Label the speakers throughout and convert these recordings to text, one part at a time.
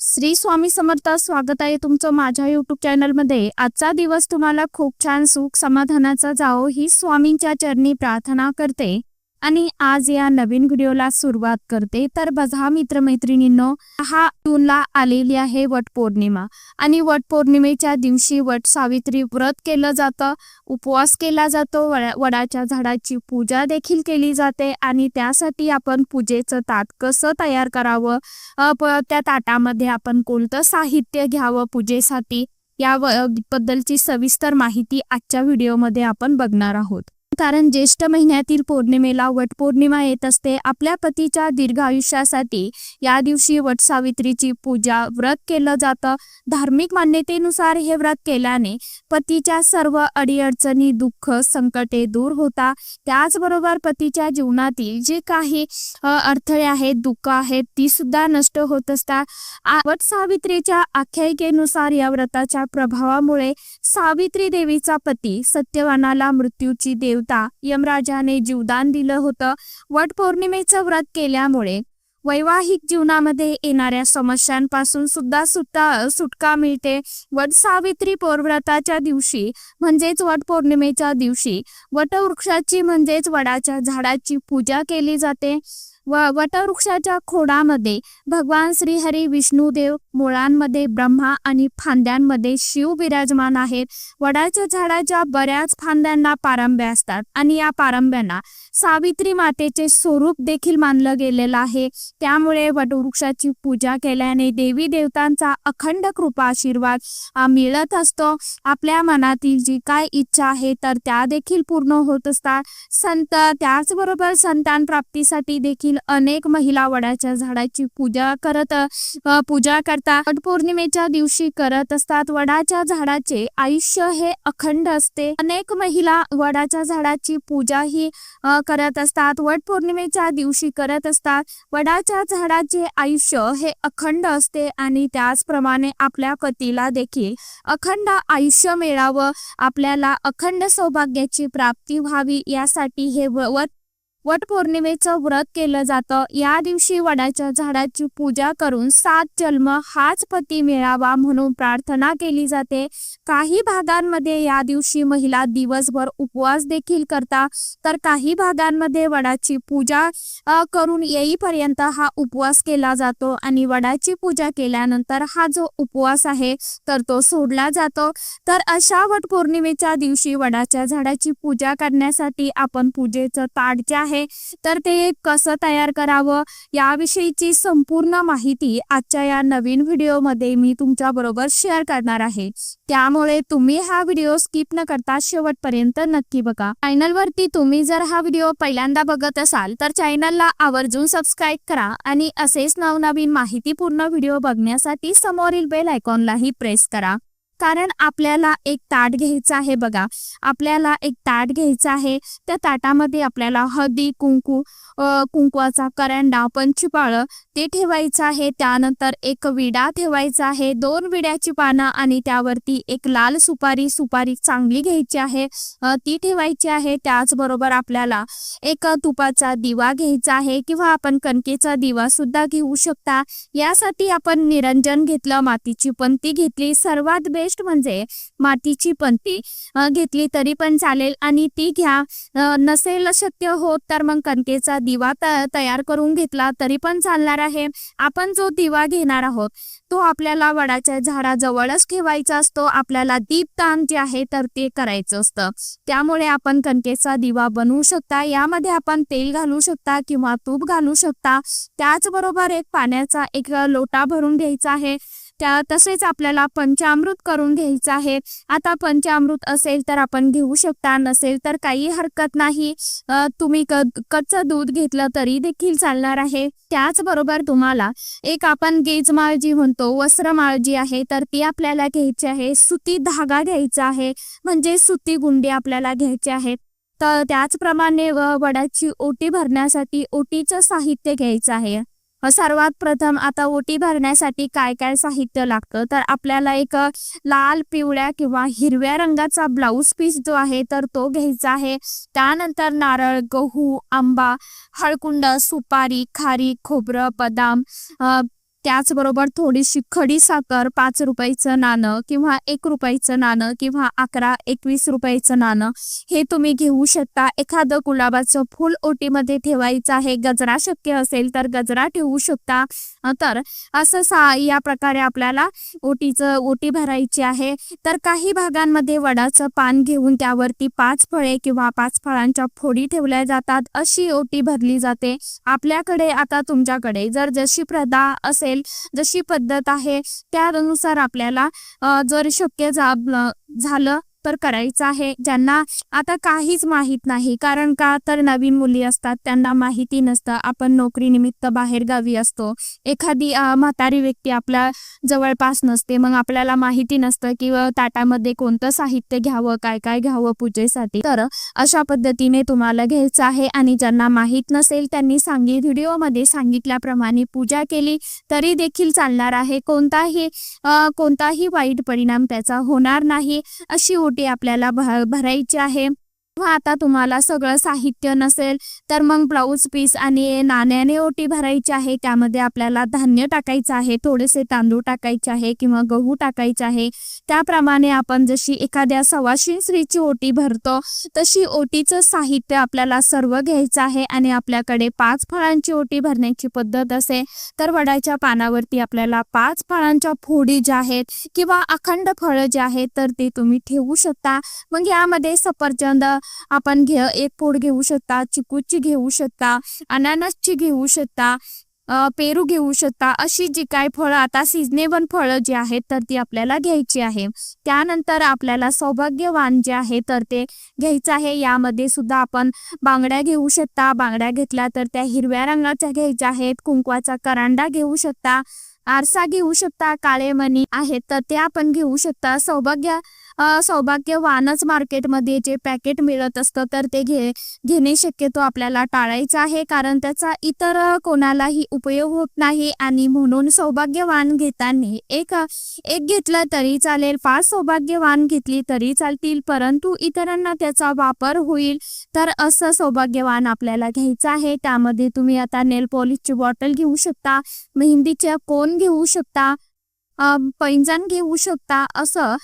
Speaker 1: श्री स्वामी समर्थ स्वागत आहे तुमचं माझ्या युट्यूब चॅनलमध्ये आजचा दिवस तुम्हाला खूप छान सुख समाधानाचा जावो ही स्वामींच्या चरणी प्रार्थना करते. आणि आज या नवीन व्हिडिओला सुरुवात करते. तर बघा मित्रमैत्रिणींनो हा जूनला आलेली आहे वट पौर्णिमा. आणि वट पौर्णिमेच्या दिवशी वट सावित्री व्रत केलं जातं उपवास केला जातो वडाच्या झाडाची पूजा देखील केली जाते. आणि त्यासाठी आपण पूजेचं ताट कसं तयार करावं? त्या ताटामध्ये आपण कोणतं साहित्य घ्यावं पूजेसाठी? या बद्दलची सविस्तर माहिती आजच्या व्हिडिओमध्ये आपण बघणार आहोत. कारण ज्येष्ठ महिन्यातील पौर्णिमेला वट पौर्णिमा येत असते. आपल्या पतीच्या दीर्घ आयुष्यासाठी या दिवशी वट सावित्रीची पूजा व्रत केलं जातं. धार्मिक मान्यतेनुसार हे व्रत केल्याने पतीच्या सर्व अडीअडचणी दुःख संकटे दूर होता त्याचबरोबर पतीच्या जीवनातील जे काही अडथळे आहेत दुःख आहेत ती सुद्धा नष्ट होत असतात. वटसावित्रीच्या वट सावित्रीच्या आख्यायिकेनुसार या व्रताच्या प्रभावामुळे सावित्री देवीचा पती सत्यवानाला मृत्यूची देव देवता यमराजाने जीवदान दिलं होतं. वटपौर्णिमेचं व्रत केल्यामुळे वैवाहिक जीवनामध्ये येणाऱ्या समस्यांपासून सुद्धा सुद्धा सुटका मिळते. वट सावित्री पौर्व्रताच्या दिवशी म्हणजेच वट पौर्णिमेच्या दिवशी वटवृक्षाची म्हणजेच वडाच्या झाडाची पूजा केली जाते. व वटवृक्षाच्या खोडामध्ये भगवान श्रीहरी विष्णुदेव मुळांमध्ये ब्रह्मा आणि फांद्यांमध्ये शिव विराजमान आहेत. वडाच्या झाडाच्या बऱ्याच फांद्यांना पारंब्या असतात आणि या पारंब्यांना सावित्री मातेचे स्वरूप देखील मानलं गेलेलं आहे. त्यामुळे वटवृक्षाची पूजा केल्याने देवी देवतांचा अखंड कृपा आशीर्वाद मिळत असतो. आपल्या मनातील जी काय इच्छा आहे तर त्या देखील पूर्ण होत असतात. संत त्याचबरोबर संतान प्राप्तीसाठी देखील अनेक महिला वडाच्या झाडाची पूजा करत पूजा करतात. वट पौर्णिमेच्या दिवशी करत असतात. वडाच्या झाडाचे आयुष्य हे अखंड असते. अनेक महिला वडाच्या झाडाची पूजा ही करत असतात. वट पौर्णिमेच्या दिवशी करत असतात. वडाच्या झाडाचे आयुष्य हे अखंड असते आणि त्याचप्रमाणे आपल्या पतीला देखील अखंड आयुष्य मिळावं. आपल्याला अखंड सौभाग्याची प्राप्ती व्हावी यासाठी हे व- वट वटपौर्णिमेचं व्रत केलं जातं. या दिवशी वडाच्या झाडाची पूजा करून सात जन्म हाच पती मिळावा म्हणून प्रार्थना केली जाते. काही भागांमध्ये या दिवशी महिला दिवसभर उपवास देखील करतात. तर काही भागांमध्ये वडाची पूजा करून येईपर्यंत हा उपवास केला जातो आणि वडाची पूजा केल्यानंतर हा जो उपवास आहे तर तो सोडला जातो. तर अशा वटपौर्णिमेच्या दिवशी वडाच्या झाडाची पूजा करण्यासाठी आपण पूजेचं ताट जे आहे तर ते कसं तयार करावं याविषयीची संपूर्ण माहिती आजच्या या नवीन व्हिडिओमध्ये मी तुमच्या बरोबर शेअर करणार आहे. त्यामुळे तुम्ही हा व्हिडिओ स्किप न करता शेवटपर्यंत नक्की बघा. चॅनलवरती तुम्ही जर हा व्हिडिओ पहिल्यांदा बघत असाल तर चॅनलला आवर्जून सबस्क्राईब करा आणि असेच नवनवीन माहितीपूर्ण व्हिडिओ बघण्यासाठी समोरील बेल आयकॉनलाही प्रेस करा. कारण आपल्याला एक ताट घ्यायचं आहे बघा. आपल्याला एक ताट घ्यायचं आहे. त्या ताटामध्ये आपल्याला हळदी कुंकू कुंकवाचा करंडा पंचपाळं ते ठेवायचं आहे. त्यानंतर एक विडा ठेवायचा आहे. दोन विड्याची पानं आणि त्यावरती एक लाल सुपारी सुपारी चांगली घ्यायची आहे. ती ठेवायची आहे. त्याचबरोबर आपल्याला एक तुपाचा दिवा घ्यायचा आहे किंवा आपण कणकेचा दिवा सुद्धा घेऊ शकता. यासाठी आपण निरंजन घेतलं मातीची पंती घेतली. सर्वात बेस्ट म्हणजे मातीची पंती घेतली तरी पण चालेल आणि ती घ्या. नसेल शक्य होत तर मग कणकेचा दिवा तयार करून घेतला तरी पण चालणार आहे. आपण जो दिवा घेणार आहोत तो आपल्याला वडाच्या झाडाजवळच ठेवायचा असतो. आपल्याला दीपदान जे आहे तर ते करायचं असतं. त्यामुळे आपण कणकेचा दिवा बनवू शकता. यामध्ये आपण तेल घालू शकता किंवा तूप घालू शकता. त्याचबरोबर एक पाण्याचा एक लोटा भरून घ्यायचा आहे. त्या तसेच आपल्याला पंचामृत करून घ्यायचं आहे. आता पंचामृत असेल तर आपण घेऊ शकता नसेल तर काही हरकत नाही. तुम्ही कच्चं दूध घेतलं तरी देखील चालणार आहे. त्याचबरोबर तुम्हाला एक आपण गेजमाळ जी म्हणतो वस्त्रमाळ जी आहे तर ती आपल्याला घ्यायची आहे. सुती धागा घ्यायचा आहे म्हणजे सुती गुंडी आपल्याला घ्यायची आहे. तर त्याचप्रमाणे व वडाची ओटी भरण्यासाठी ओटीचं साहित्य घ्यायचं आहे. सर्वात प्रथम आता ओटी भरण्यासाठी काय काय साहित्य लागतं? तर आपल्याला एक लाल पिवळ्या किंवा हिरव्या रंगाचा ब्लाऊज पीस जो आहे तर तो घ्यायचा आहे. त्यानंतर नारळ गहू आंबा हळकुंड सुपारी खारी खोबरं बदाम त्याचबरोबर थोडीशी खडी साखर पाच रुपयाचं नाणं किंवा एक रुपयाचं नाणं किंवा अकरा एकवीस रुपयाचं नाणं हे तुम्ही घेऊ शकता. एखादं गुलाबाचं फुल ओटीमध्ये ठेवायचं आहे गजरा शक्य असेल तर गजरा ठेवू शकता. तर असं सा या प्रकारे आपल्याला ओटीचं ओटी भरायची आहे. तर काही भागांमध्ये वडाचं पान घेऊन त्यावरती पाच फळे किंवा पाच फळांच्या फोडी ठेवल्या जातात. अशी ओटी भरली जाते. आपल्याकडे आता तुमच्याकडे जर जशी प्रदा असेल जशी पद्धत आहे त्यानुसार आपल्याला जर शक्य झालं तर करायचं आहे ज्यांना आता काहीच माहीत नाही. कारण का? तर नवीन मुली असतात त्यांना माहिती नसतं. आपण नोकरीनिमित्त बाहेरगावी असतो. एखादी म्हातारी व्यक्ती आपल्या जवळपास नसते. मग आपल्याला माहिती नसतं की ताटामध्ये कोणतं साहित्य घ्यावं काय काय घ्यावं पूजेसाठी. तर अशा पद्धतीने तुम्हाला घ्यायचं आहे आणि ज्यांना माहीत नसेल त्यांनी सांगित व्हिडिओमध्ये सांगितल्याप्रमाणे पूजा केली तरी देखील चालणार आहे. कोणताही कोणताही वाईट परिणाम त्याचा होणार नाही. अशी आपल्याला भ- भरायची आहे. आता तुम्हाला सगळं साहित्य नसेल तर मग ब्लाऊज पीस आणि नाण्याने ओटी भरायची आहे. त्यामध्ये आपल्याला धान्य टाकायचं आहे थोडेसे तांदूळ टाकायचे आहे किंवा गहू टाकायचे आहे. त्याप्रमाणे आपण जशी एखाद्या सव्वाशे स्त्रीची ओटी भरतो तशी ओटीचं साहित्य आपल्याला सर्व घ्यायचं आहे आणि आपल्याकडे पाच फळांची ओटी भरण्याची पद्धत असेल तर वडाच्या पानावरती आपल्याला पाच फळांच्या फोडी ज्या आहेत किंवा अखंड फळं जे आहेत तर ते तुम्ही ठेवू शकता. मग यामध्ये सफरचंद आपण घे एक फोड घेऊ शकता चिकूची घेऊ शकता अननसची घेऊ शकता पेरू घेऊ शकता अशी जी काय फळं आता सिजनेबल फळं जी आहेत तर ती आपल्याला घ्यायची आहे. त्यानंतर आपल्याला सौभाग्यवान जे आहे तर ते घ्यायचं आहे. यामध्ये सुद्धा आपण बांगड्या घेऊ शकता. बांगड्या घेतल्या तर त्या हिरव्या रंगाच्या घ्यायच्या आहेत. कुंकवाचा करांडा घेऊ शकता. आरसा घेऊ शकता. काळे मणी आहेत तर ते आपण घेऊ शकता. सौभाग्य सौभाग्यवानच मार्केटमध्ये जे पॅकेट मिळत असतं तर ते घे घेणे शक्यतो आपल्याला टाळायचं आहे. कारण त्याचा इतर कोणालाही उपयोग होत नाही आणि म्हणून सौभाग्यवान घेताना एक एक घेतलं तरी चालेल पाच सौभाग्यवान घेतली तरी चालतील. परंतु इतरांना त्याचा वापर होईल तर असं सौभाग्यवान आपल्याला घ्यायचं आहे. त्यामध्ये तुम्ही आता नेल पॉलिशची बॉटल घेऊ शकता मेहंदीचे कोण घेऊ शकता पैंजण घेऊ शकता. असं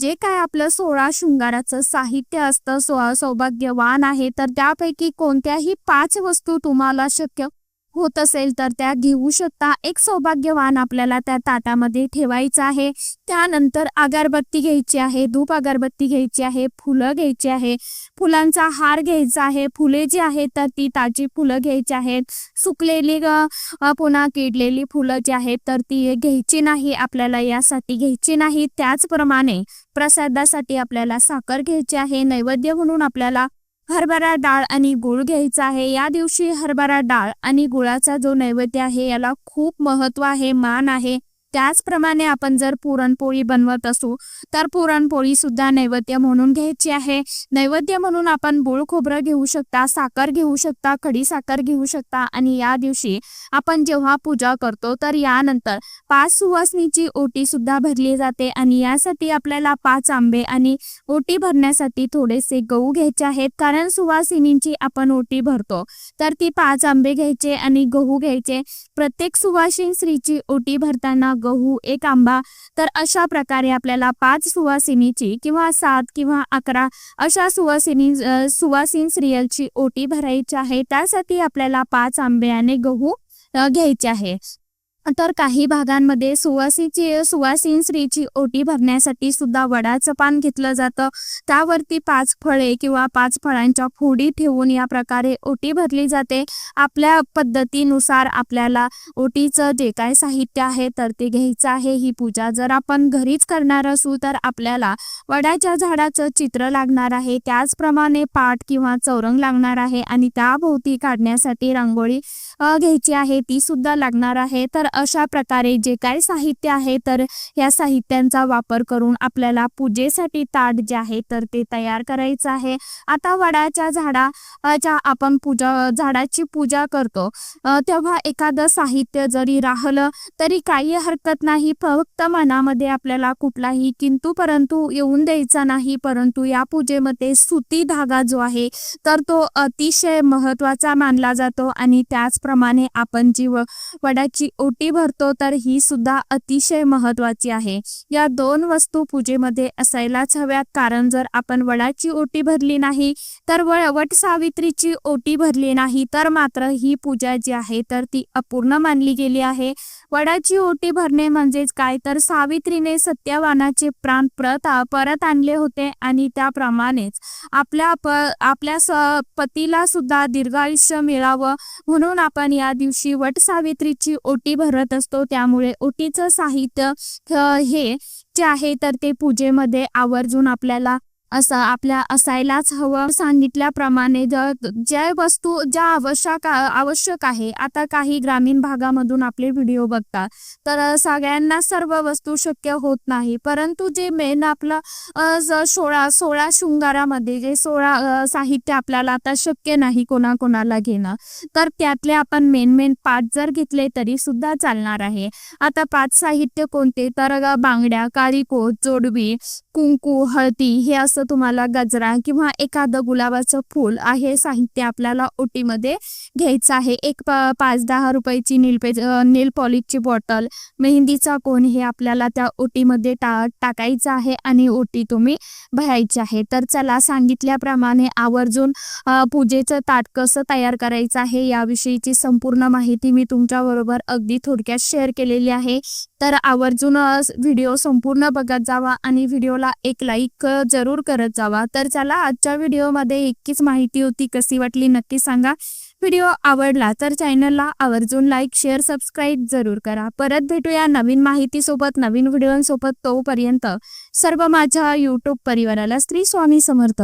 Speaker 1: जे काय आपलं सोळा शृंगाराचं साहित्य असतं सौभाग्यवान आहे. तर त्यापैकी कोणत्याही पाच वस्तू तुम्हाला शक्य होत असेल तर त्या घेऊ शकता. एक सौभाग्यवान आपल्याला त्या ताटामध्ये ठेवायचं आहे. त्यानंतर अगरबत्ती घ्यायची आहे धूप अगरबत्ती घ्यायची आहे फुलं घ्यायची आहे फुलांचा हार घ्यायचा आहे फुले जी आहेत तर ती ताजी फुलं घ्यायची आहेत. सुकलेली पुन्हा किडलेली फुलं जी आहेत तर ती घ्यायची नाही आपल्याला यासाठी घ्यायची नाही. त्याचप्रमाणे प्रसादासाठी आपल्याला साखर घ्यायची आहे नैवेद्य म्हणून आपल्याला हरभरा डाळ आणि गुळ घ्यायचा आहे. या दिवशी हरभरा डाळ आणि गुळाचा जो नैवेद्य आहे याला खूप महत्त्व आहे मान आहे. त्याचप्रमाणे आपण जर पुरणपोळी बनवत असू तर पुरणपोळी सुद्धा नैवेद्य म्हणून घ्यायची आहे. नैवेद्य म्हणून आपण गुळ खोबरं घेऊ शकता साखर घेऊ शकता खडी साखर घेऊ शकता आणि या दिवशी आपण जेव्हा पूजा करतो तर यानंतर पाच सुवासनीची ओटी सुद्धा भरली जाते आणि यासाठी आपल्याला पाच आंबे आणि ओटी भरण्यासाठी थोडेसे गहू घ्यायचे आहेत. कारण सुवासिनींची आपण ओटी भरतो तर ती पाच आंबे घ्यायचे आणि गहू घ्यायचे. प्रत्येक सुवासिन स्त्रीची ओटी भरताना गहू एक आंबा तर अशा प्रकारे आपल्याला पाच सुवासिनीची किंवा सात किंवा अकरा अशा सुवासिनी सुवासिन सिरियलची ओटी भरायची आहे. त्यासाठी आपल्याला पाच आंबे आणि गहू घ्यायचे आहे. तर काही भागांमध्ये सुवासीची सुवासीन स्त्रीची ओटी भरण्यासाठी सुद्धा वडाचं पान घेतलं जातं. त्यावरती पाच फळे किंवा पाच फळांच्या फोडी ठेवून या प्रकारे ओटी भरली जाते. आपल्या पद्धतीनुसार आपल्याला ओटीचं जे काय साहित्य आहे तर ते घ्यायचं आहे. ही पूजा जर आपण घरीच करणार असू तर आपल्याला वडाच्या झाडाचं चित्र लागणार आहे. त्याचप्रमाणे पाठ किंवा चौरंग लागणार आहे आणि त्याभोवती काढण्यासाठी रांगोळी घ्यायची आहे ती सुद्धा लागणार आहे. तर अशा प्रकारे जे काय साहित्य आहे तर या साहित्यांचा वापर करून आपल्याला पूजेसाठी ताट जे आहे तर ते तयार करायचं आहे. आता वडाच्या झाडाच्या आपण पूजा झाडाची पूजा करतो तेव्हा एखादं साहित्य जरी राहलं तरी काही हरकत नाही. फक्त मनामध्ये आपल्याला कुठलाही किंतु परंतु येऊन द्यायचा नाही. परंतु या पूजेमध्ये सुती धागा जो आहे तर तो अतिशय महत्त्वाचा मानला जातो आणि त्याचप्रमाणे प्रमाणे आपण जी वडाची ओटी भरतो तर ही सुद्धा अतिशय महत्वाची आहे. या दोन वस्तू पूजेमध्ये असायलाच हव्यात. कारण जर आपण वडाची ओटी भरली नाही तर वट सावित्रीची ओटी भरली नाही तर मात्र ही पूजा जी आहे तर ती अपूर्ण मानली गेली आहे. वडाची ओटी भरणे म्हणजेच काय? तर सावित्रीने सत्यवानाचे प्राण प्रत परत आणले होते आणि त्याप्रमाणेच आपल्या प आपल्या स पतीला सुद्धा दीर्घायुष्य मिळावं म्हणून आपण आपण या दिवशी वट सावित्रीची ओटी भरत असतो. त्यामुळे ओटीचं साहित्य हे जे आहे तर ते पूजेमध्ये आवर्जून आपल्याला असं आपल्या असायलाच हवं. सांगितल्याप्रमाणे ज्या वस्तू ज्या आवश्यक आवश्यक आहे आता काही ग्रामीण भागामधून आपले व्हिडिओ बघतात. तर सगळ्यांना सर्व वस्तू शक्य होत नाही. परंतु जे मेन आपलं सोळा सोळा शृंगारामध्ये जे सोळा साहित्य आपल्याला आता शक्य नाही कोणाकोणाला घेणं तर त्यातले आपण मेन मेन पाच जर घेतले तरी सुद्धा चालणार आहे. आता पाच साहित्य कोणते? तर बांगड्या काळीकोट जोडवी कुंकू हळदी हे असं तुम्हाला गजरा किंवा एखादं गुलाबाचं फूल आहे साहित्य आपल्याला ओटीमध्ये घ्यायचं आहे. एक पाच दहा रुपयाची नील पॉलिशची बॉटल मेहंदीचा कोण हे आपल्याला त्या ओटीमध्ये टा टाकायचं आहे आणि ओटी तुम्ही भरायची आहे. तर चला सांगितल्याप्रमाणे आवर्जून पूजेचं ताट कसं तयार करायचं आहे याविषयीची संपूर्ण माहिती मी तुमच्याबरोबर अगदी थोडक्यात शेअर केलेली आहे. तर आवर्जून व्हिडिओ संपूर्ण बघत जावा आणि व्हिडिओला एक लाईक जरूर करत जावा. तर चला आजच्या व्हिडिओमध्ये इतकीच माहिती होती कशी वाटली नक्की सांगा. व्हिडिओ आवडला तर चॅनलला आवर्जून लाईक शेअर सबस्क्राईब जरूर करा. परत भेटूया नवीन माहितीसोबत नवीन व्हिडिओसोबत तोपर्यंत सर्व माझ्या यूट्यूब परिवाराला श्री स्वामी समर्थ.